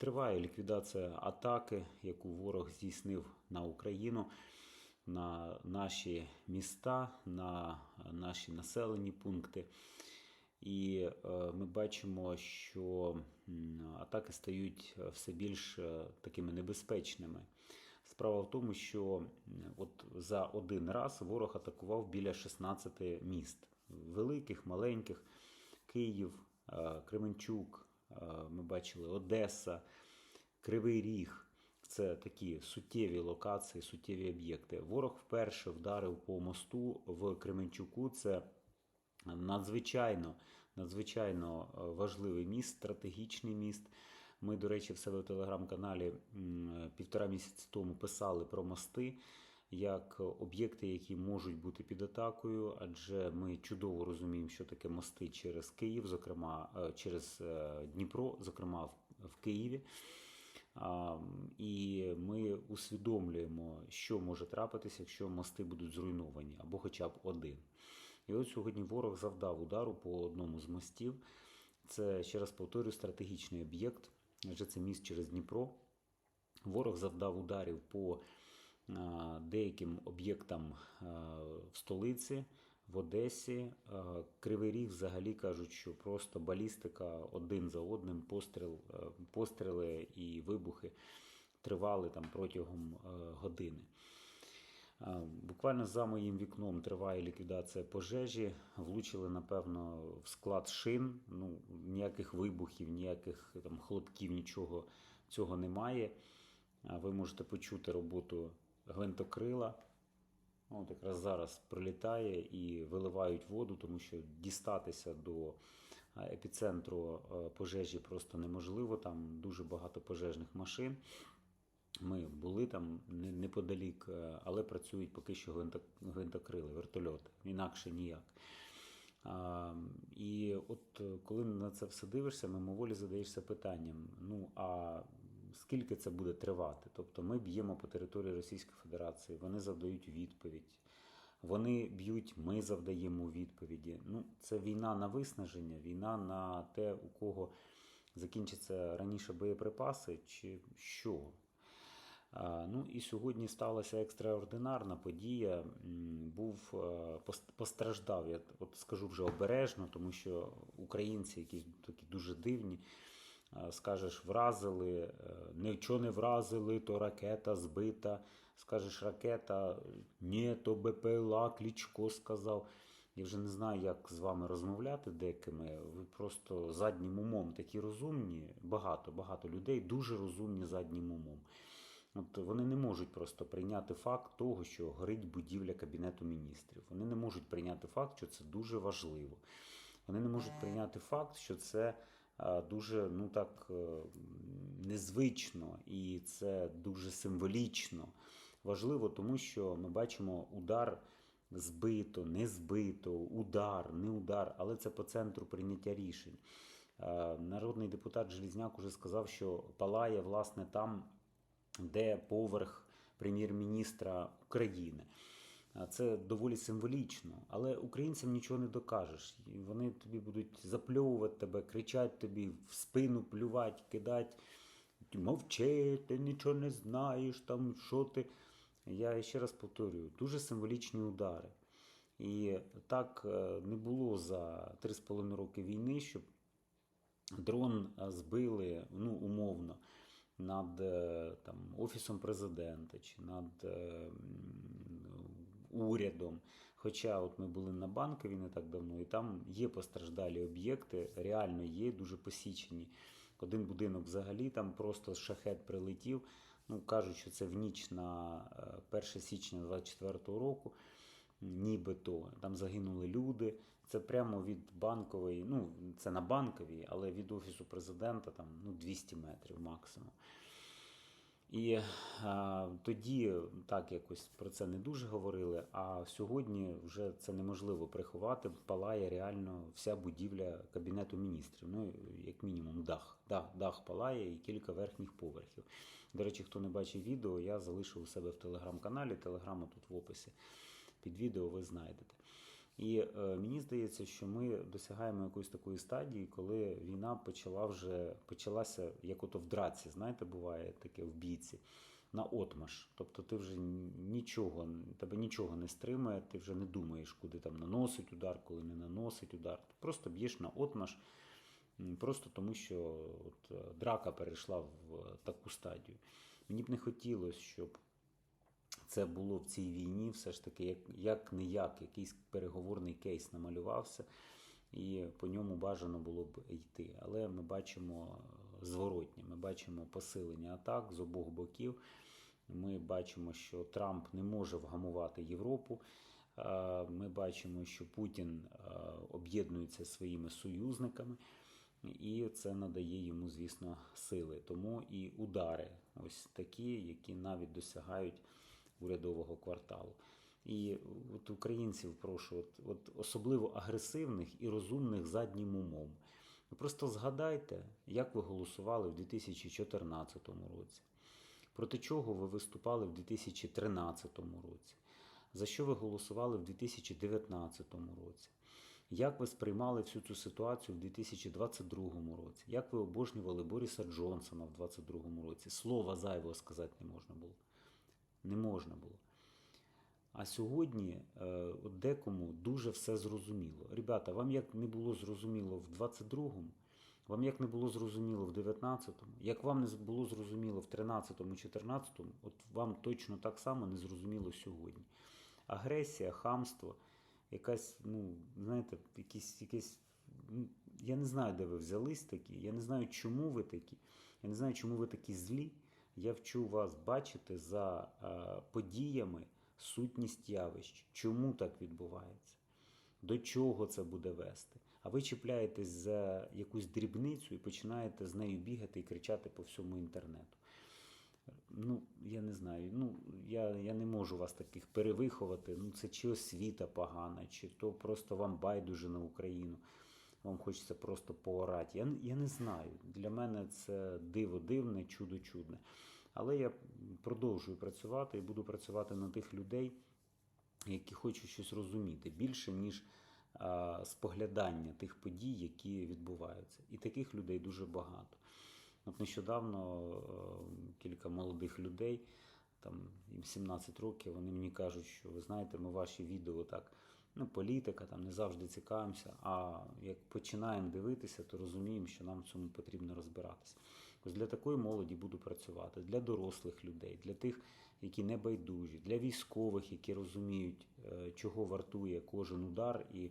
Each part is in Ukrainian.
Триває ліквідація атаки, яку ворог здійснив на Україну, на наші міста, на наші населені пункти. І е, ми бачимо, що атаки стають е, все більш е, такими небезпечними. Справа в тому, що от за один раз ворог атакував біля 16 міст великих, маленьких, Київ, Кременчук, ми бачили Одеса, Кривий Ріг. Це такі суттєві локації, суттєві об'єкти. Ворог вперше вдарив по мосту в Кременчуку. Це надзвичайно, надзвичайно е, важливий міст, стратегічний міст. Ми, до речі, в себе в телеграм-каналі півтора місяці тому писали про мости як об'єкти, які можуть бути під атакою, адже ми чудово розуміємо, що таке мости через Київ, зокрема е, через е, Дніпро, зокрема в- Києві. І ми усвідомлюємо, що може трапитися, якщо мости будуть зруйновані, або хоча б один. І от сьогодні ворог завдав удару по одному з мостів. Це, ще раз повторюю, стратегічний об'єкт, адже це міст через Дніпро. Ворог завдав ударів по деяким об'єктам в столиці, в Одесі. Кривий Ріг взагалі кажуть, що просто балістика один за одним, постріл, е, постріли і вибухи тривали там протягом е, години. Буквально за моїм вікном триває ліквідація пожежі. Влучили, напевно, в склад шин. Ну, ніяких вибухів, ніяких там хлопків, нічого цього немає. Ви можете почути роботу гвинтокрила. От якраз зараз прилітає і виливають воду, тому що дістатися до епіцентру е, пожежі просто неможливо. Там дуже багато пожежних машин. Ми були там неподалік, е, але працюють поки що гвинтокрили, вертольоти, інакше ніяк. І от е, коли на це все дивишся, мимоволі задаєшся питанням: ну а скільки це буде тривати? Тобто ми б'ємо по території Російської Федерації, вони завдають відповідь. Вони б'ють, ми завдаємо відповіді. Ну, це війна на виснаження, війна на те, у кого закінчаться раніше боєприпаси, чи що. Ну і сьогодні сталася екстраординарна подія. Був е, постраждав. Я от скажу вже обережно, тому що українці якісь такі дуже дивні. Е, Скажеш, вразили, е, нічого не вразили, то ракета збита. Скажеш, ракета, ні, то БПЛА, Клічко сказав. Я вже не знаю, як з вами розмовляти деякими. Ви просто заднім умом такі розумні. Багато, багато людей дуже розумні заднім умом. От вони не можуть просто прийняти факт того, що горить будівля Кабінету міністрів. Вони не можуть прийняти факт, що це дуже важливо. Вони не можуть прийняти факт, що це дуже ну так е, незвично і це дуже символічно. Важливо, тому що ми бачимо удар збито, не збито, удар, не удар, але це по центру прийняття рішень. Е, Народний депутат Желізняк уже сказав, що палає власне там, де поверх прем'єр-міністра України. Це доволі символічно, але українцям нічого не докажеш. Вони тобі будуть запльовувати тебе, кричать тобі в спину, плювати, кидати. Мовчи, ти нічого не знаєш, там що ти. Я ще раз повторюю, дуже символічні удари. І так е, не було за 3,5 роки війни, щоб дрон е, збили ну, умовно над е, там, Офісом президента чи над урядом. Хоча от ми були на банковій не так давно, і там є постраждалі об'єкти, реально є, дуже посічені. Один будинок взагалі там просто шахет прилетів. Ну, кажуть, що це в ніч на е, 1 січня 24 року нібито там загинули люди. Це прямо від банкової, ну це на банковій, але від офісу президента там ну 200 метрів максимум. І а, тоді так якось про це не дуже говорили. А сьогодні вже це неможливо приховати. Палає реально вся будівля кабінету міністрів. Ну як мінімум, дах. Дах, дах палає і кілька верхніх поверхів. До речі, хто не бачив відео, я залишив у себе в телеграм-каналі. Телеграма тут в описі під відео ви знайдете. І е, мені здається, що ми досягаємо якоїсь такої стадії, коли війна почала вже почалася, як ото в драці, знаєте, буває таке в бійці, на отмаш. Тобто ти вже нічого, тебе нічого не стримує, ти вже не думаєш, куди там наносить удар, коли не наносить удар. Ти просто б'єш на отмаш, просто тому що от, е, драка перейшла в е, таку стадію. Мені б не хотілося, щоб це було в цій війні, все ж таки, як, як не як, якийсь переговорний кейс намалювався, і по ньому бажано було б йти. Але ми бачимо е, зворотнє, ми бачимо посилення атак з обох боків. Ми бачимо, що Трамп не може вгамувати Європу. Е, Ми бачимо, що Путін е, об'єднується своїми союзниками, і це надає йому, звісно, сили. Тому і удари, ось такі, які навіть досягають урядового кварталу. І от українців прошу, от, от особливо агресивних і розумних заднім умом. Просто згадайте, як ви голосували в 2014 році, проти чого ви виступали в 2013 році, за що ви голосували в 2019 році. Як ви сприймали всю цю ситуацію в 2022 році? Як ви обожнювали Бориса Джонсона в 2022 році? Слова зайвого сказати не можна було. Не можна було. А сьогодні е, декому дуже все зрозуміло. Ребята, вам як не було зрозуміло в 22-му, вам як не було зрозуміло в 19-му, як вам не було зрозуміло в 13-му, 14-му, от вам точно так само не зрозуміло сьогодні. Агресія, хамство, якась, ну, знаєте, якісь, якісь, я не знаю, де ви взялись такі, я не знаю, чому ви такі, я не знаю, чому ви такі злі. Я вчу вас бачити за е, подіями сутність явищ. Чому так відбувається? До чого це буде вести? А ви чіпляєтесь за якусь дрібницю і починаєте з нею бігати і кричати по всьому інтернету. Ну, я не знаю. Ну, я, я не можу вас таких перевиховати. Ну, це чи освіта погана, чи то просто вам байдуже на Україну. Вам хочеться просто поорати. Я, я не знаю. Для мене це диво дивне, чудо чудне. Але я продовжую працювати і буду працювати на тих людей, які хочуть щось розуміти більше, ніж споглядання тих подій, які відбуваються. І таких людей дуже багато. От нещодавно кілька молодих людей, там їм 17 років, вони мені кажуть, що ви знаєте, ми ваші відео так, ну, політика, там не завжди цікавимося. А як починаємо дивитися, то розуміємо, що нам в цьому потрібно розбиратися. Ось для такої молоді буду працювати, для дорослих людей, для тих, які не байдужі, для військових, які розуміють, е, чого вартує кожен удар і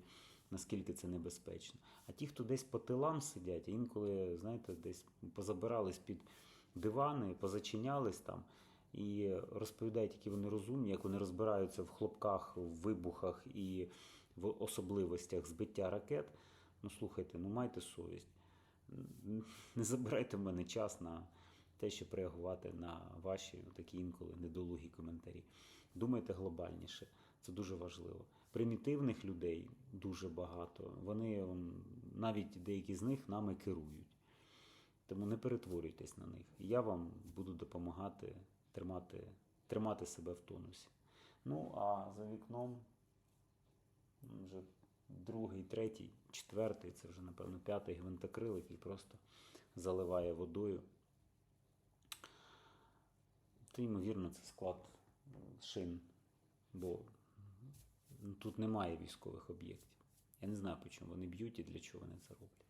наскільки це небезпечно. А ті, хто десь по тилам сидять, інколи, знаєте, десь позабирались під дивани, позачинялись там і розповідають, які вони розумні, як вони розбираються в хлопках, в вибухах і в особливостях збиття ракет. Ну слухайте, ну майте совість. Не забирайте в мене час на те, щоб реагувати на ваші такі інколи недолугі коментарі. Думайте глобальніше, це дуже важливо. Примітивних людей дуже багато. Вони навіть деякі з них нами керують. Тому не перетворюйтесь на них. Я вам буду допомагати тримати, тримати себе в тонусі. Ну, а за вікном вже другий, третій, четвертий, це вже, напевно, п'ятий гвинтокрил, який просто заливає водою. Та, ймовірно, це склад шин, бо тут немає військових об'єктів. Я не знаю, по чому вони б'ють і для чого вони це роблять.